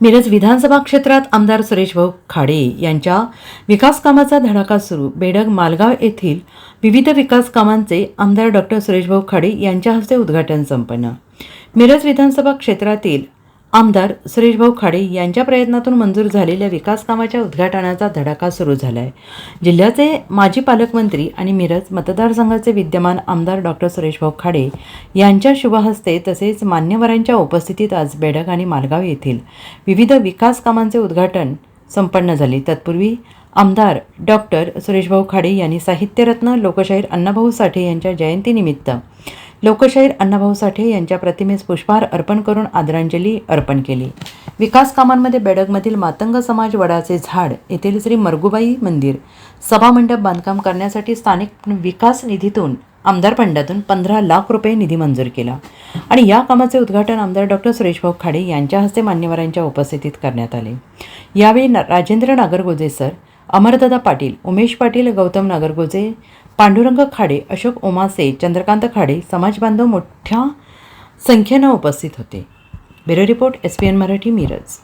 मिरज विधानसभा क्षेत्रात आमदार सुरेश भाऊ खाडे यांच्या विकास कामाचा धडाका सुरू. बेडग मालगाव येथील विविध विकास कामांचे आमदार डॉक्टर सुरेशभाऊ खाडे यांच्या हस्ते उद्घाटन संपन्न. मिरज विधानसभा क्षेत्रातील आमदार सुरेशभाऊ खाडे यांच्या प्रयत्नातून मंजूर झालेल्या विकास कामाच्या उद्घाटनाचा धडाका सुरू झाला आहे जिल्ह्याचे माजी पालकमंत्री आणि मिरज मतदारसंघाचे विद्यमान आमदार डॉक्टर सुरेशभाऊ खाडे यांच्या शुभहस्ते तसेच मान्यवरांच्या उपस्थितीत आज बेडक आणि मालगाव येथील विविध विकास कामांचे उद्घाटन संपन्न झाले. तत्पूर्वी आमदार डॉक्टर सुरेशभाऊ खाडे यांनी साहित्यरत्न लोकशाहीर अण्णाभाऊ साठे यांच्या जयंतीनिमित्त लोकशाहीर अण्णाभाऊ साठे यांच्या प्रतिमेस पुष्पहार अर्पण करून आदरांजली अर्पण केली. विकास कामांमध्ये बेडगमधील मातंग समाज वडाचे झाड येथील श्री मरगुबाई मंदिर सभामंडप बांधकाम करण्यासाठी स्थानिक विकास निधीतून आमदार फंडातून पंधरा लाख रुपये निधी मंजूर केला. आणि या कामाचे उद्घाटन आमदार डॉक्टर सुरेशभाऊ खाडे यांच्या हस्ते मान्यवरांच्या उपस्थितीत करण्यात आले. यावेळी न- राजेंद्र नागरगोजे सर अमरदादा पाटील उमेश पाटील गौतम नागरगोजे पांडुरंग खाडे अशोक ओमासे चंद्रकांत खाडे समाजबांधव मोठ्या संख्येनं उपस्थित होते. Bureau report S P N Marathi Miraj.